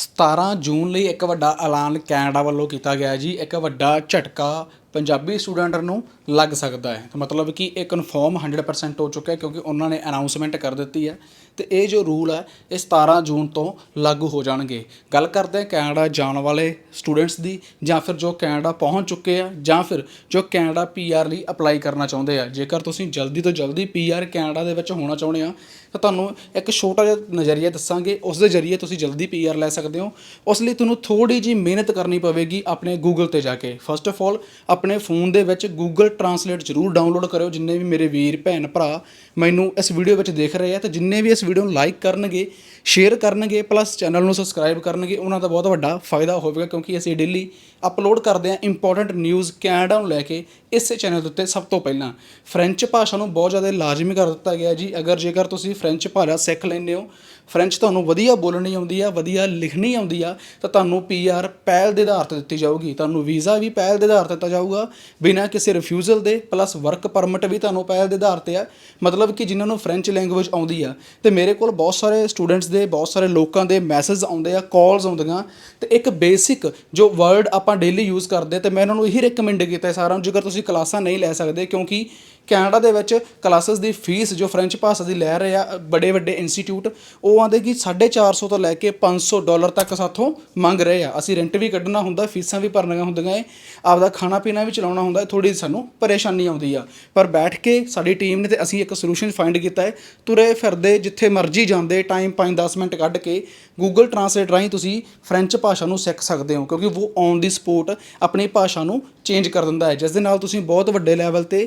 17 ਜੂਨ ਲਈ ਇੱਕ ਵੱਡਾ ਐਲਾਨ ਕੈਨੇਡਾ ਵੱਲੋਂ ਕੀਤਾ ਗਿਆ ਜੀ। ਇੱਕ ਵੱਡਾ ਝਟਕਾ ਪੰਜਾਬੀ ਸਟੂਡੈਂਟ ਨੂੰ ਲੱਗ ਸਕਦਾ ਹੈ। ਮਤਲਬ ਕਿ ਇਹ ਕਨਫਰਮ 100% ਹੋ ਚੁੱਕਾ ਹੈ ਕਿਉਂਕਿ ਉਹਨਾਂ ਨੇ ਅਨਾਉਂਸਮੈਂਟ ਕਰ ਦਿੱਤੀ ਹੈ। ਤੇ ਇਹ ਜੋ ਰੂਲ ਹੈ, ਇਹ 17 ਜੂਨ ਤੋਂ ਲਾਗੂ ਹੋ ਜਾਣਗੇ। ਗੱਲ ਕਰਦੇ ਹਾਂ ਕੈਨੇਡਾ ਜਾਣ ਵਾਲੇ ਸਟੂਡੈਂਟਸ ਦੀ ਜਾਂ ਫਿਰ ਜੋ ਕੈਨੇਡਾ ਪਹੁੰਚ ਚੁੱਕੇ ਆ ਜਾਂ ਫਿਰ ਜੋ ਕੈਨੇਡਾ ਪੀਆਰ ਲਈ ਅਪਲਾਈ ਕਰਨਾ ਚਾਹੁੰਦੇ ਆ। ਜੇਕਰ ਤੁਸੀਂ ਜਲਦੀ ਤੋਂ ਜਲਦੀ ਪੀਆਰ ਕੈਨੇਡਾ ਦੇ ਵਿੱਚ ਹੋਣਾ ਚਾਹੁੰਦੇ ਆ, ਤਾਂ ਤੁਹਾਨੂੰ ਇੱਕ ਛੋਟਾ ਜਿਹਾ ਨਜ਼ਰੀਆ ਦੱਸਾਂਗੇ। ਉਸ ਦੇ ਜ਼ਰੀਏ ਤੁਸੀਂ ਜਲਦੀ ਪੀਆਰ ਲੈ ਸਕਦੇ ਹੋ। ਉਸ ਲਈ ਤੁਹਾਨੂੰ ਥੋੜੀ ਜੀ ਮਿਹਨਤ ਕਰਨੀ ਪਵੇਗੀ ਆਪਣੇ ਗੂਗਲ ਤੇ ਜਾ ਕੇ। ਫਸਟ ਆਫ ਆਲ ਆਪਣੇ ਫੋਨ ਦੇ ਵਿੱਚ ਗੂਗਲ ਟਰਾਂਸਲੇਟ ਜ਼ਰੂਰ ਡਾਊਨਲੋਡ ਕਰਿਓ, ਜਿੰਨੇ ਵੀ ਮੇਰੇ ਵੀਰ, ਭੈਣ, ਭਰਾ ਮੈਨੂੰ ਇਸ ਵੀਡੀਓ ਵਿੱਚ ਦੇਖ ਰਹੇ ਆ, ਤੇ ਜਿੰਨੇ ਵੀ ਇਸ ਵੀਡੀਓ ਨੂੰ ਲਾਈਕ ਕਰਨਗੇ ਸ਼ੇਅਰ ਕਰਨਗੇ ਪਲੱਸ ਚੈਨਲ ਨੂੰ ਸਬਸਕ੍ਰਾਈਬ ਕਰਨਗੇ, ਉਹਨਾਂ ਦਾ ਬਹੁਤ ਵੱਡਾ ਫਾਇਦਾ ਹੋਵੇਗਾ, ਕਿਉਂਕਿ ਅਸੀਂ ਡੇਲੀ ਅਪਲੋਡ ਕਰਦੇ ਹਾਂ ਇੰਪੋਰਟੈਂਟ ਨਿਊਜ਼ ਕੈਨੇਡਾ ਨੂੰ ਲੈ ਕੇ ਇਸੇ ਚੈਨਲ ਦੇ ਉੱਤੇ ਸਭ ਤੋਂ ਪਹਿਲਾਂ। ਫ੍ਰੈਂਚ ਭਾਸ਼ਾ ਨੂੰ ਬਹੁਤ ਜ਼ਿਆਦਾ ਲਾਜ਼ਮੀ ਕਰ ਦਿੱਤਾ ਗਿਆ ਜੀ। ਅਗਰ ਜੇਕਰ ਤੁਸੀਂ ਫ੍ਰੈਂਚ ਭਾਸ਼ਾ ਸਿੱਖ ਲੈਂਦੇ ਹੋ ਫ੍ਰੈਂਚ ਤੁਹਾਨੂੰ ਵਧੀਆ ਬੋਲਣੀ ਆਉਂਦੀ ਆ, ਵਧੀਆ ਲਿਖਣੀ ਆਉਂਦੀ ਆ, ਤਾਂ ਤੁਹਾਨੂੰ ਪੀਆਰ ਪਹਿਲ ਦੇ ਆਧਾਰ ਤੇ ਦਿੱਤੀ ਜਾਊਗੀ। ਤੁਹਾਨੂੰ ਵੀਜ਼ਾ ਵੀ ਪਹਿਲ ਦੇ ਆਧਾਰ ਤੇ ਦਿੱਤਾ ਜਾਊਗਾ ਬਿਨਾਂ ਕਿਸੇ ਰਿਫਿਊਜ਼ਲ ਦੇ ਪਲੱਸ ਵਰਕ ਪਰਮਿਟ ਵੀ ਤੁਹਾਨੂੰ ਪਹਿਲ ਦੇ ਆਧਾਰ ਤੇ ਆ। ਮਤਲਬ ਕਿ ਜਿਨ੍ਹਾਂ ਨੂੰ ਫ੍ਰੈਂਚ ਲੈਂਗੁਏਜ ਆਉਂਦੀ ਆ, ਤੇ ਮੇਰੇ ਕੋਲ ਬਹੁਤ ਸਾਰੇ ਸਟੂਡੈਂਟਸ ਦੇ, ਬਹੁਤ ਸਾਰੇ ਲੋਕਾਂ ਦੇ ਮੈਸੇਜ ਆਉਂਦੇ ਆ ਕਾਲਸ ਆਉਂਦੀਆਂ। ਤੇ ਇੱਕ ਬੇਸਿਕ ਜੋ ਵਰਡ ਆਪਾਂ ਡੇਲੀ ਯੂਜ਼ ਕਰਦੇ ਤੇ ਮੈਂ ਇਹਨਾਂ ਨੂੰ ਇਹੀ ਰეკਮੈਂਡ ਕੀਤਾ ਹੈ ਸਾਰਿਆਂ ਨੂੰ, ਜੇਕਰ ਤੁਸੀਂ ਕਲਾਸਾਂ ਨਹੀਂ ਲੈ ਸਕਦੇ, ਕਿਉਂਕਿ ਕੈਨੇਡਾ ਦੇ ਵਿੱਚ ਕਲਾਸਿਸ ਦੀ ਫੀਸ ਜੋ ਫ੍ਰੈਂਚ ਭਾਸ਼ਾ ਦੀ ਲੈ ਰਹੇ ਆ, ਬੜੇ ਵੱਡੇ ਇੰਸਟੀਚਿਊਟ ਉਹ ਆਂਦੇ ਕਿ 450 ਤੋਂ ਲੈ ਕੇ 500 ਡਾਲਰ ਤੱਕ ਸਾਥੋਂ ਮੰਗ ਰਹੇ ਆ। ਅਸੀਂ ਰੈਂਟ ਵੀ ਕੱਢਣਾ ਹੁੰਦਾ, ਫੀਸਾਂ ਵੀ ਭਰਨੀਆਂ ਹੁੰਦੀਆਂ ਏ, ਆਪਦਾ ਖਾਣਾ ਪੀਣਾ ਵੀ ਚਲਾਉਣਾ ਹੁੰਦਾ ਥੋੜੀ ਸਾਨੂੰ ਪਰੇਸ਼ਾਨੀ ਆਉਂਦੀ ਆ। ਪਰ ਬੈਠ ਕੇ ਸਾਡੀ ਟੀਮ ਨੇ ਤੇ ਅਸੀਂ ਇੱਕ ਸੋਲੂਸ਼ਨ ਫਾਈਂਡ ਕੀਤਾ ਹੈ ਤੁਰੇ ਫਿਰਦੇ ਜਿੱਥੇ ਮਰਜ਼ੀ ਜਾਂਦੇ ਟਾਈਮ 5-10 ਮਿੰਟ ਕੱਢ ਕੇ ਗੂਗਲ ਟਰਾਂਸਲੇਟ ਰਾਹੀਂ ਤੁਸੀਂ ਫ੍ਰੈਂਚ ਭਾਸ਼ਾ ਨੂੰ ਸਿੱਖ ਸਕਦੇ ਹੋ, ਕਿਉਂਕਿ ਉਹ ਔਨ ਦੀ ਸਪੋਰਟ ਆਪਣੀ ਭਾਸ਼ਾ ਨੂੰ ਚੇਂਜ ਕਰ ਦਿੰਦਾ ਹੈ ਜਿਸ ਦੇ ਨਾਲ ਤੁਸੀਂ ਬਹੁਤ ਵੱਡੇ ਲੈਵਲ ਤੇ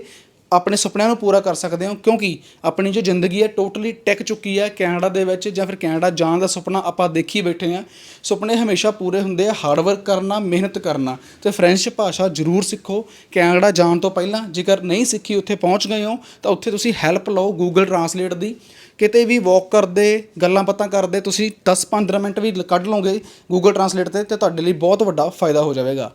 ਆਪਣੇ ਸੁਪਨਿਆਂ ਨੂੰ ਪੂਰਾ ਕਰ ਸਕਦੇ ਹੋ, ਕਿਉਂਕਿ ਆਪਣੀ ਜੋ ਜ਼ਿੰਦਗੀ ਹੈ ਟੋਟਲੀ ਟਿਕ ਚੁੱਕੀ ਹੈ ਕੈਨੇਡਾ ਦੇ ਵਿੱਚ ਜਾਂ ਫਿਰ ਕੈਨੇਡਾ ਜਾਣ ਦਾ ਸੁਪਨਾ ਆਪਾਂ ਦੇਖੀ ਬੈਠੇ ਆ ਸੁਪਨੇ ਹਮੇਸ਼ਾ ਪੂਰੇ ਹੁੰਦੇ ਆ ਹਾਰਡ ਵਰਕ ਕਰਨਾ, ਮਿਹਨਤ ਕਰਨਾ। ਤੇ ਫ੍ਰੈਂਚ ਭਾਸ਼ਾ ਜ਼ਰੂਰ ਸਿੱਖੋ। ਕੈਨੇਡਾ ਜਾਣ ਤੋਂ ਪਹਿਲਾਂ ਜੇਕਰ ਨਹੀਂ ਸਿੱਖੀ, ਉੱਥੇ ਪਹੁੰਚ ਗਏ ਹੋ, ਤਾਂ ਉੱਥੇ ਤੁਸੀਂ ਹੈਲਪ ਲਓ ਗੂਗਲ ਟਰਾਂਸਲੇਟ ਦੀ। ਕਿਤੇ ਵੀ ਵਾਕ ਕਰਦੇ, ਗੱਲਾਂ ਬਾਤਾਂ ਕਰਦੇ, ਤੁਸੀਂ 10-15 ਮਿੰਟ ਵੀ ਕੱਢ ਲਓਗੇ ਗੂਗਲ ਟਰਾਂਸਲੇਟ ਤੇ ਤੇ ਤੁਹਾਡੇ ਲਈ ਬਹੁਤ ਵੱਡਾ ਫਾਇਦਾ ਹੋ ਜਾਵੇਗਾ।